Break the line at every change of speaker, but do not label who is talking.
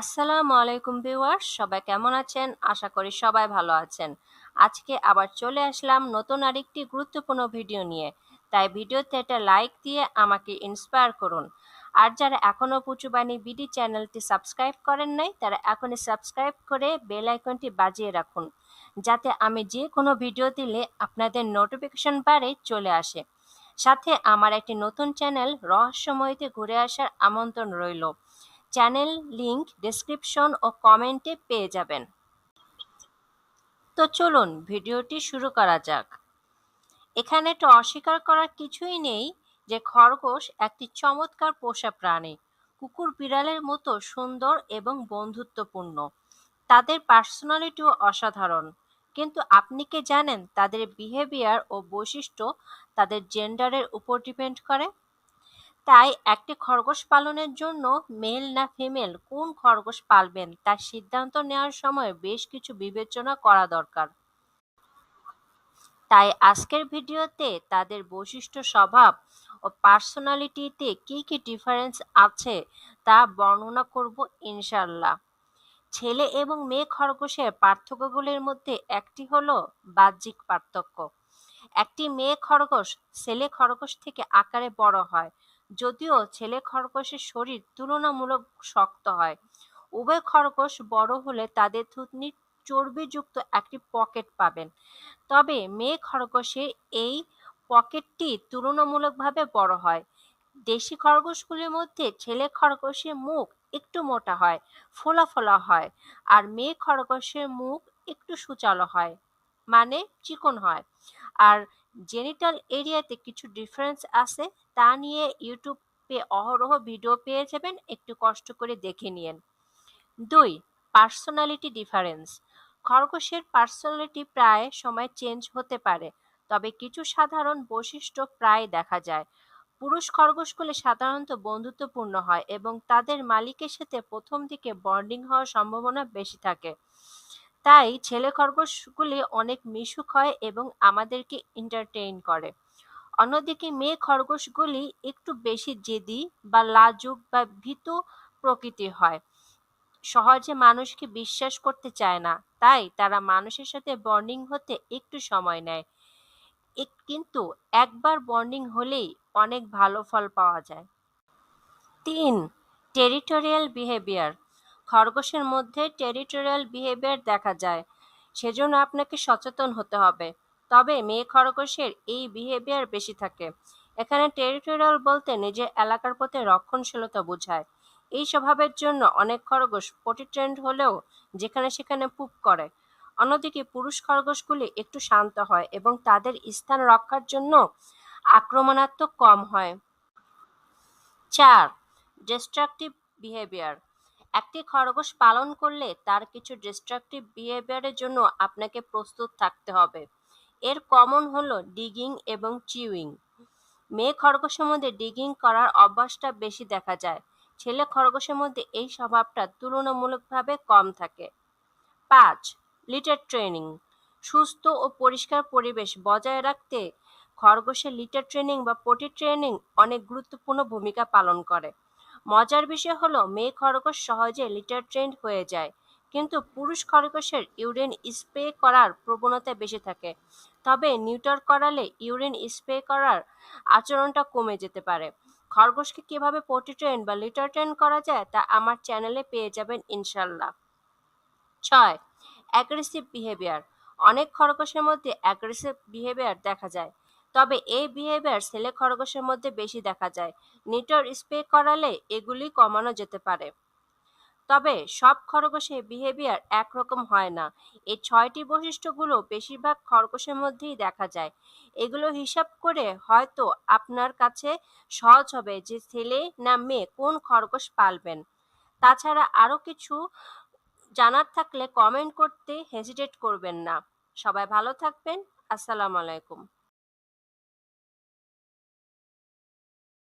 আসসালামু আলাইকুম ভিউয়ার্স, সবাই কেমন আছেন? আশা করি সবাই ভালো আছেন। আজকে আবার চলে আসলাম নতুন আরেকটি গুরুত্বপূর্ণ ভিডিও নিয়ে। তাই ভিডিওতে একটা লাইক দিয়ে আমাকে ইন্সপায়ার করুন। আর যারা এখনও পুচুবাণী বিডি চ্যানেলটি সাবস্ক্রাইব করেন নাই, তারা এখনই সাবস্ক্রাইব করে বেল আইকনটি বাজিয়ে রাখুন। যাতে আমি যে কোনো ভিডিও দিলে আপনাদের নোটিফিকেশন বারে চলে আসে। সাথে আমার একটি নতুন চ্যানেল রহস্যময়তে ঘুরে আসার আমন্ত্রণ রইল। চ্যানেল লিংক ডেসক্রিপশন ও কমেন্টে পেয়ে যাবেন। তো চলুন ভিডিওটি শুরু করা যাক। এখানে তো অস্বীকার করার কিছুই নেই যে খরগোশ একটি চমৎকার পোষা প্রাণী, কুকুর বিড়ালের মতো সুন্দর এবং বন্ধুত্বপূর্ণ। তাদের পার্সোনালিটিও অসাধারণ। কিন্তু আপনি কি জানেন তাদের বিহেভিয়ার ও বৈশিষ্ট্য তাদের জেন্ডারের উপর ডিপেন্ড করে? তাই একটি খরগোশ পালনের জন্য মেল না ফিমেল কোন খরগোশ পালবেন তার সিদ্ধান্ত নেওয়ার সময় বেশ কিছু বিবেচনা করা দরকার। তাই আজকের ভিডিওতে তাদের বৈশিষ্ট্য স্বভাব ও পার্সোনালিটিতে কি কি ডিফারেন্স আছে তা বর্ণনা করব ইনশাল্লাহ ছেলে এবং মেয়ে খরগোশের পার্থক্যগুলির মধ্যে একটি হলো বাহ্যিক পার্থক্য। একটি মেয়ে খরগোশ ছেলে খরগোশ থেকে আকারে বড় হয়। যদিও ছেলে খরগোশের শরীর তুলনামূলক শক্ত হয়। উভয় খরগোশ বড় হলে তাদের থুতনির চর্বিযুক্ত একটি পকেট পাবেন। তবে মেয়ে খরগোশের এই পকেটটি তুলনামূলকভাবে বড় হয়। দেশি খরগোশগুলির মধ্যে ছেলে খরগোশের মুখ একটু মোটা হয়, ফোলা ফোলা হয়, আর মেয়ে খরগোশের মুখ একটু সুচালো হয় মানে চিকন হয়। আর জেনিটাল এরিয়াতে কিছু ডিফারেন্স আছে, তা নিয়ে ইউটিউবে অহরহ ভিডিও পেয়ে যাবেন, একটু কষ্ট করে দেখে নিন দুই পার্সোনালিটি ডিফারেন্স খরগোশের পার্সোনালিটি প্রায় সময় চেঞ্জ হতে পারে, তবে কিছু সাধারণ বৈশিষ্ট্য প্রায় দেখা যায়। পুরুষ খরগোশগুলি সাধারণত বন্ধুত্বপূর্ণ হয় এবং তাদের মালিকের সাথে প্রথম দিকে বন্ডিং হওয়ার সম্ভাবনা বেশি থাকে। তাই ছেলে খরগোশগুলি অনেক মিশুক হয় এবং আমাদেরকে এন্টারটেইন করে। অন্যদিকে মেয়ে খরগোশগুলি একটু বেশি জেদি বা লাজুক বা ভীত প্রকৃতি হয়। সহজে মানুষকে বিশ্বাস করতে চায় না, তাই তারা মানুষের সাথে বর্নিং হতে একটু সময় নেয়। কিন্তু একবার বর্নিং হলেই অনেক ভালো ফল পাওয়া যায়। তিন টেরিটোরিয়াল বিহেভিয়ার খরগোশের মধ্যে টেরিটোরিয়াল বিহেভিয়ার দেখা যায়, সেজন্য আপনাকে সচেতন হতে হবে। তবে মেয়ে খরগোশের এই বিহেভিয়ার বেশি থাকে। এখানে টেরিটোরিয়াল বলতে নিজের এলাকার প্রতি রক্ষণশীলতা বোঝায়। এই স্বভাবের জন্য অনেক খরগোশ পটি ট্রেন্ড হলেও যেখানে সেখানে পুপ করে। অন্যদিকে পুরুষ খরগোশগুলি একটু শান্ত হয় এবং তাদের স্থান রক্ষার জন্য আক্রমণাত্মক কম হয়। চার ডিস্ট্রাকটিভ বিহেভিয়ার একটি খরগোশ পালন করলে তার কিছু ডিস্ট্রাকটিভ বিহেভিয়ারের জন্য আপনাকে প্রস্তুত থাকতে হবে। এর কমন হলো ডিগিং এবং চিউইং মেয়ে খরগোশের মধ্যে ডিগিং করার অভ্যাসটা বেশি দেখা যায়। ছেলে খরগোশের মধ্যে এই স্বভাবটা তুলনামূলকভাবে কম থাকে। পাঁচ লিটার ট্রেনিং সুস্থ ও পরিষ্কার পরিবেশ বজায় রাখতে খরগোশের লিটার ট্রেনিং বা পটি ট্রেনিং অনেক গুরুত্বপূর্ণ ভূমিকা পালন করে। মজার বিষয় হলো, মেয়ে খরগোশ সহজে লিটার ট্রেন্ড হয়ে যায়, কিন্তু পুরুষ খরগোশের ইউরিন স্প্রে করার প্রবণতা বেশি থাকে। তবে নিউটার করালে ইউরিন স্প্রে করার আচরণটা কমে যেতে পারে। খরগোশকে কীভাবে পটি ট্রেন বা লিটার ট্রেন করা যায় তা আমার চ্যানেলে পেয়ে যাবেন ইনশাল্লাহ। ছয় অ্যাগ্রেসিভ বিহেভিয়ার অনেক খরগোশের মধ্যে অ্যাগ্রেসিভ বিহেভিয়ার দেখা যায়। তবে এই বিহেভিয়ার ছেলে খরগোশের মধ্যে বেশি দেখা যায়। নিটর স্প্রে করালে এগুলি কমানো যেতে পারে। তবে সব খরগোশের বিহেভিয়ার একরকম হয় না। এই ছয়টি বৈশিষ্ট্যগুলো বেশিরভাগ খরগোশের মধ্যেই দেখা যায়। এগুলো হিসাব করে হয়তো আপনার কাছে সহজ হবে যে ছেলে না মেয়ে কোন খরগোশ পালবেন। তাছাড়া আরও কিছু জানার থাকলে কমেন্ট করতে হেজিটেট করবেন না। সবাই ভালো থাকবেন। আসসালামু আলাইকুম।